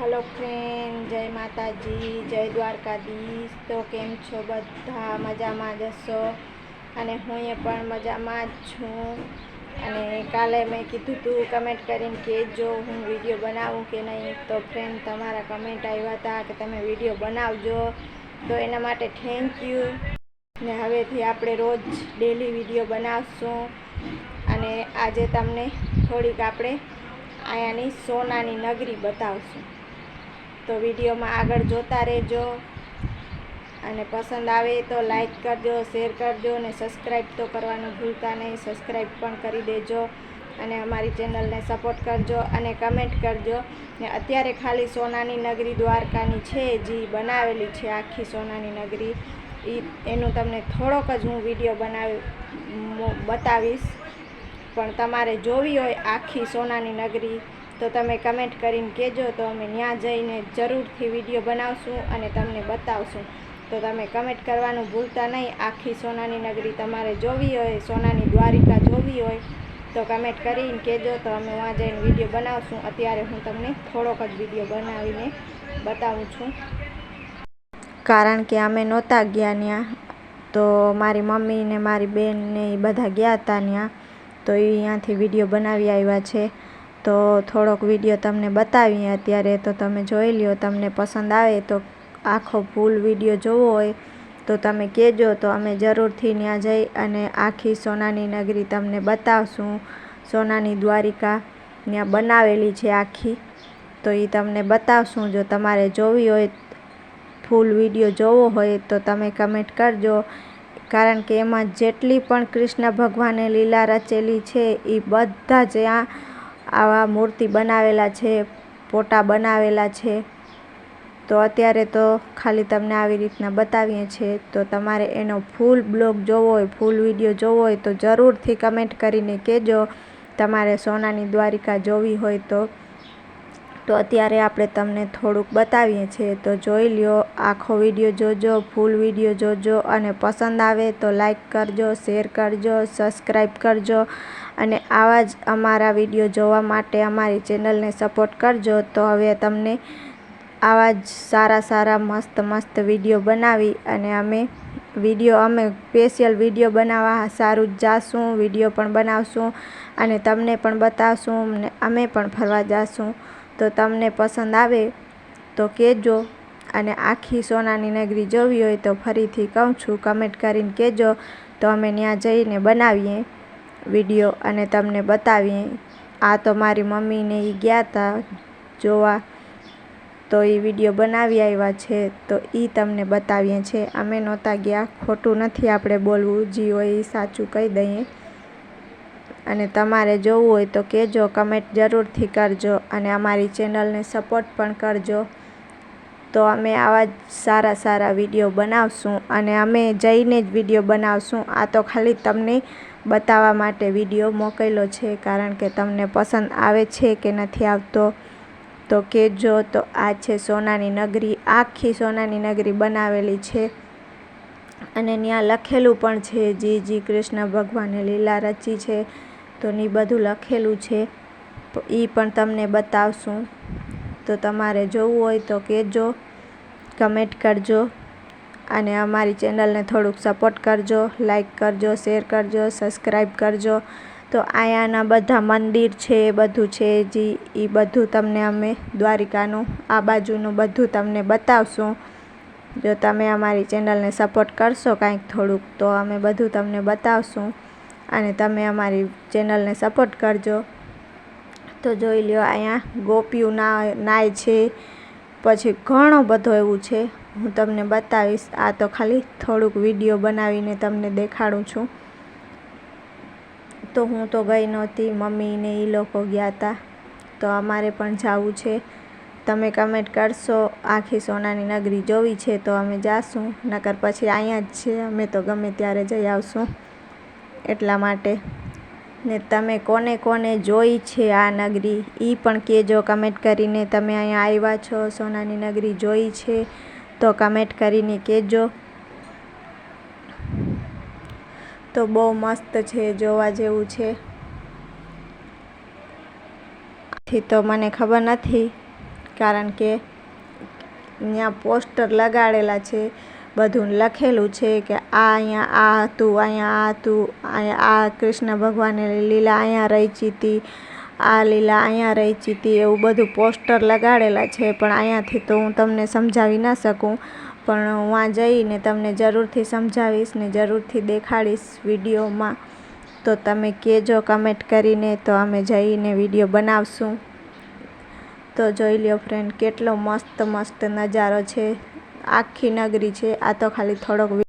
Hello friend જય માતાજી, જય દ્વારકાધીશ. તો કેમ છો બધા? મજામાં જશો અને હું એ પણ મજામાં જ છું. અને કાલે મેં કીધું હતું કમેન્ટ કરીને કહેજો હું વીડિયો બનાવું કે નહીં. તો ફ્રેન્ડ તમારા કમેન્ટ આવ્યા હતા કે તમે વીડિયો બનાવજો. તો એના માટે થેન્ક યુ ને હવેથી આપણે રોજ ડેલી વીડિયો બનાવશું. અને આજે તમને થોડીક આપણે અહીંયાની સોનાની નગરી બતાવશું. તો વિડીયોમાં આગળ જોતા રહેજો. અને પસંદ આવે તો લાઈક કરજો, શેર કરજો અને સબસ્ક્રાઈબ તો કરવાનું ભૂલતા નહીં. સબસ્ક્રાઈબ પણ કરી દેજો અને અમારી ચેનલને સપોર્ટ કરજો અને કમેન્ટ કરજો. ને અત્યારે ખાલી સોનાની નગરી દ્વારકાની છે જે બનાવેલી છે, આખી સોનાની નગરી. એ એનું તમને થોડોક જ હું વીડિયો બનાવી બતાવીશ. પણ તમારે જોવી હોય આખી સોનાની નગરી. તો તમે કમેન્ટ કરીને કહેજો તો અમે ત્યાં જઈને જરૂરથી વીડિયો બનાવશું અને તમને બતાવશું. તો તમે કમેન્ટ કરવાનું ભૂલતા નહીં. આખી સોનાની નગરી તમારે જોવી હોય, સોનાની દ્વારિકા જોવી હોય, તો કમેન્ટ કરીને કહેજો તો અમે ત્યાં જઈને વીડિયો બનાવશું. અત્યારે હું તમને થોડોક જ વીડિયો બનાવીને બતાવું છું. કારણ કે અમે નહોતા ગયા ત્યાં તો મારી મમ્મી ને મારી બેન ને એ બધા ગયા હતા ત્યાં તો એ ત્યાંથી વીડિયો બનાવી આવ્યા છે. તો થોડોક વીડિયો તમને બતાવીએ અત્યારે તો તમે જોઈ લ્યો, તમને પસંદ આવે તો આખો ફૂલ વીડિયો જોવો હોય તો તમે કહેજો તો અમે જરૂરથી ત્યાં જઈ અને આખી સોનાની નગરી તમને બતાવશું. સોનાની દ્વારિકા ત્યાં બનાવેલી છે આખી. તો એ તમને બતાવશું, જો તમારે જોવી હોય ફૂલ વીડિયો જોવો હોય તો તમે કમેન્ટ કરજો. કારણ કે એમાં જેટલી પણ કૃષ્ણ ભગવાને લીલા રચેલી છે એ બધા જ આ આવા મૂર્તિ બનાવેલા છે ફોટા બનાવેલા છે. તો અત્યારે તો ખાલી તમને આવી રીતના બતાવીએ છીએ તો તમારે એનો ફૂલ બ્લોગ જોવો હોય, ફૂલ વીડિયો જોવો હોય તો જરૂરથી કમેન્ટ કરીને કહેજો. તમારે સોનાની દ્વારિકા જોવી હોય તો. તો અત્યારે આપણે તમને થોડુંક બતાવીએ છીએ તો જોઈ લ્યો, આખો વીડિયો જોજો, ફૂલ વીડિયો જોજો અને પસંદ આવે તો લાઈક કરજો, શેર કરજો, સબસ્ક્રાઈબ કરજો. અને આવા જ અમારા વીડિયો જોવા માટે અમારી ચેનલને સપોર્ટ કરજો. તો હવે તમને આવા જ સારા સારા મસ્ત મસ્ત વીડિયો બનાવી અને અમે વીડિયો, અમે સ્પેશિયલ વીડિયો બનાવવા સારું જ જાશું, વીડિયો પણ બનાવશું અને તમને પણ બતાવશું ને અમે પણ ફરવા જાશું. તો તમને પસંદ આવે તો કહેજો અને આખી સોનાની નગરી જોવી હોય તો ફરીથી કહું છું, કમેન્ટ કરીને કહેજો. તો અમે ત્યાં જઈને બનાવીએ. વીડિયો અને તમને બતાવીએ. આ તો મારી મમ્મીને એ ગયા હતા જોવા. તો એ વીડિયો બનાવી આવ્યા છે, તો એ તમને બતાવીએ છે. અમે નહોતા ગયા, ખોટું નથી આપણે બોલવું જે હોય એ સાચું કહી દઈએ. અને તમારે જોવું હોય તો કહેજો કમેન્ટ જરૂરથી કરજો અને અમારી ચેનલને સપોર્ટ પણ કરજો. તો અમે આવા જ સારા સારા વીડિયો બનાવશું અને અમે જઈને જ વીડિયો બનાવશું. આ તો ખાલી તમને બતાવવા માટે વીડિયો મોકલ્યો છે કારણ કે તમને પસંદ આવે છે કે નથી આવતો, તો કહેજો. તો આ છે સોનાની નગરી. આખી સોનાની નગરી બનાવેલી છે અને ત્યાં લખેલું પણ છે, જી જી કૃષ્ણ ભગવાને લીલા રચી છે. તો ની બધું લખેલું છે. એ પણ તમને બતાવશું. તો તમારે જોવું હોય તો કહેજો, કમેન્ટ કરજો. અને અમારી ચેનલને થોડુંક સપોર્ટ કરજો લાઈક કરજો શેર કરજો સબસ્ક્રાઈબ કરજો. તો અહીંયાના બધા મંદિર છે, એ બધું છે જે એ બધું તમને અમે દ્વારિકાનું, આ બાજુનું બધું તમને બતાવશું. જો તમે અમારી ચેનલને સપોર્ટ કરશો કાંઈક થોડુંક, તો અમે બધું તમને બતાવશું. અને તમે અમારી ચેનલને સપોર્ટ કરજો. તો જોઈ લ્યો અહીંયા ગોપીઓ નાય છે, પછી ઘણો બધો એવું છે. હું તમને બતાવીશ. આ તો ખાલી થોડુંક વીડિયો બનાવીને તમને દેખાડું છું. તો હું તો ગઈ નહોતી. મમ્મી ને એ લોકો ગયા હતા તો અમારે પણ જવું છે. તમે કમેન્ટ કરશો, આખી સોનાની નગરી જોવી છે તો અમે જાશું. નકર પછી અહીંયા જ છે. અમે તો ગમે ત્યારે જઈ આવશું. એટલા માટે. ને તમે કોને કોને જોઈ છે આ નગરી? એ પણ કહેજો કમેન્ટ કરીને તમે અહીંયા આવ્યા છો. સોનાની નગરી જોઈ છે. તો કમેન્ટ કરીને કહેજો. તો બહુ મસ્ત છે, જોવા જેવું છે. તો મને ખબર નથી, કારણ કે અહીંયા પોસ્ટર લગાડેલા છે, બધું લખેલું છે કે આ અહીંયા આ હતું, અહીંયા આ હતું આ કૃષ્ણ ભગવાને લીલા અહીંયા રહી હતી આ લીલા અહીંયા રહી ચીતી એવું બધું પોસ્ટર લગાડેલા છે, પણ અહીંયાથી તો હું તમને સમજાવી ના શકું. પણ ત્યાં જઈને તમને જરૂરથી સમજાવીશ ને જરૂરથી દેખાડીશ વિડીયોમાં. તો તમે કહેજો કમેન્ટ કરીને તો અમે જઈને વીડિયો બનાવશું. તો જોઈ લ્યો ફ્રેન્ડ કેટલો મસ્ત મસ્ત નજારો છે. આખી નગરી છે, આ તો ખાલી થોડોક